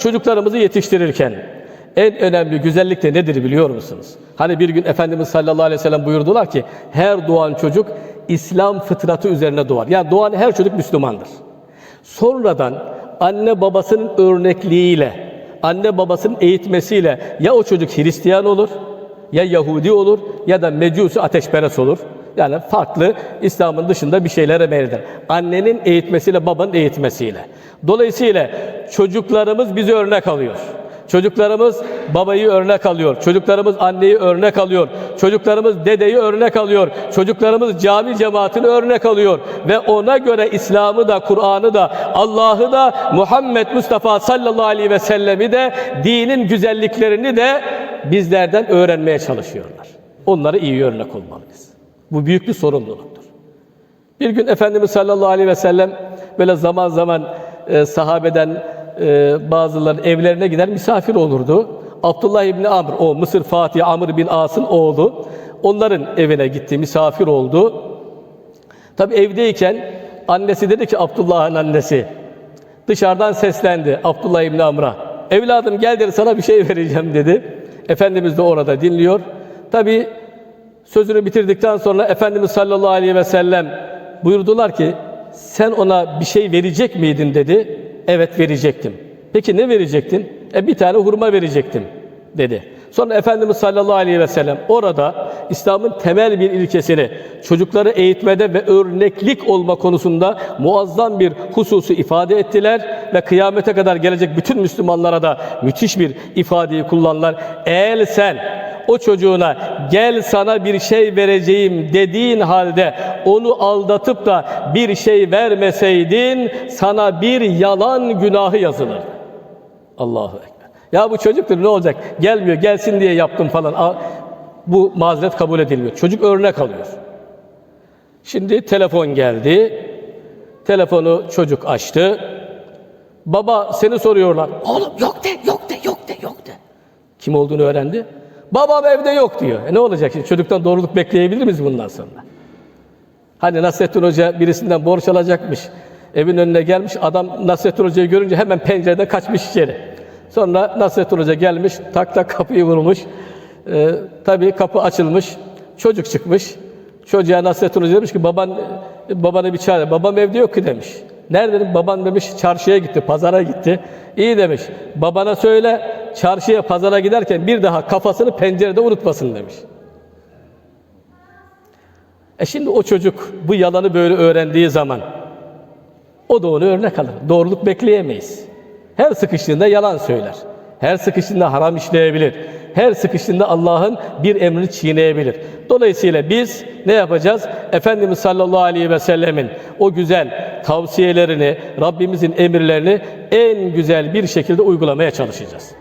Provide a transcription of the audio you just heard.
Çocuklarımızı yetiştirirken en önemli güzellik de nedir biliyor musunuz? Hani bir gün Efendimiz sallallahu aleyhi ve sellem buyurdular ki her doğan çocuk İslam fıtratı üzerine doğar. Yani doğan her çocuk Müslümandır. Sonradan anne babasının örnekliğiyle, anne babasının eğitmesiyle ya o çocuk Hristiyan olur, ya Yahudi olur ya da Mecusi ateşperest olur. Yani farklı İslam'ın dışında bir şeylere meyildir. Annenin eğitmesiyle, babanın eğitmesiyle. Dolayısıyla çocuklarımız bizi örnek alıyor. Çocuklarımız babayı örnek alıyor. Çocuklarımız anneyi örnek alıyor. Çocuklarımız dedeyi örnek alıyor. Çocuklarımız cami cemaatini örnek alıyor. Ve ona göre İslam'ı da, Kur'an'ı da, Allah'ı da, Muhammed Mustafa sallallahu aleyhi ve sellemi de, dinin güzelliklerini de bizlerden öğrenmeye çalışıyorlar. Onlara iyi örnek olmalıyız. Bu büyük bir sorumluluktur. Bir gün Efendimiz sallallahu aleyhi ve sellem böyle zaman zaman e, sahabeden e, bazıların evlerine gider misafir olurdu. Abdullah İbni Amr, o Mısır Fatih Amr bin As'ın oğlu, onların evine gitti, misafir oldu. Tabi evdeyken annesi dedi ki Abdullah'ın annesi, dışarıdan seslendi Abdullah İbni Amr'a. Evladım gel sana bir şey vereceğim dedi. Efendimiz de orada dinliyor. Tabi sözünü bitirdikten sonra Efendimiz sallallahu aleyhi ve sellem buyurdular ki sen ona bir şey verecek miydin dedi. Evet verecektim. Peki ne verecektin? E bir tane hurma verecektim dedi. Sonra Efendimiz sallallahu aleyhi ve sellem orada İslam'ın temel bir ilkesini çocukları eğitmede ve örneklik olma konusunda muazzam bir hususu ifade ettiler ve kıyamete kadar gelecek bütün Müslümanlara da müthiş bir ifadeyi kullanırlar. Eğer sen o çocuğuna gel sana bir şey vereceğim dediğin halde onu aldatıp da bir şey vermeseydin sana bir yalan günahı yazılır. Allahu Ekber. Ya bu çocuktur ne olacak? Gelmiyor gelsin diye yaptım falan. Bu mazeret kabul edilmiyor. Çocuk örnek alıyor. Şimdi telefon geldi. Telefonu çocuk açtı. Baba seni soruyorlar. Oğlum yok de, yok de, yok de, yok de. Kim olduğunu öğrendi. Babam evde yok diyor. E ne olacak şimdi? Çocuktan doğruluk bekleyebilir miyiz bundan sonra? Hani Nasrettin Hoca birisinden borç alacakmış. Evin önüne gelmiş. Adam Nasrettin Hoca'yı görünce hemen pencereden kaçmış içeri. Sonra Nasrettin Hoca gelmiş. Tak tak kapıyı vurmuş. Ee, tabii kapı açılmış. Çocuk çıkmış. Çocuğa Nasrettin Hoca demiş ki baban babanı bir çağır. Babam evde yok ki demiş. Nerede? Baban demiş çarşıya gitti, pazara gitti. İyi demiş. Babana söyle çarşıya, pazara giderken bir daha kafasını pencerede unutmasın demiş. E şimdi o çocuk bu yalanı böyle öğrendiği zaman o da onu örnek alır. Doğruluk bekleyemeyiz. Her sıkıştığında yalan söyler. Her sıkıştığında haram işleyebilir. Her sıkıştığında Allah'ın bir emrini çiğneyebilir. Dolayısıyla biz ne yapacağız? Efendimiz sallallahu aleyhi ve sellemin o güzel tavsiyelerini, Rabbimizin emirlerini en güzel bir şekilde uygulamaya çalışacağız.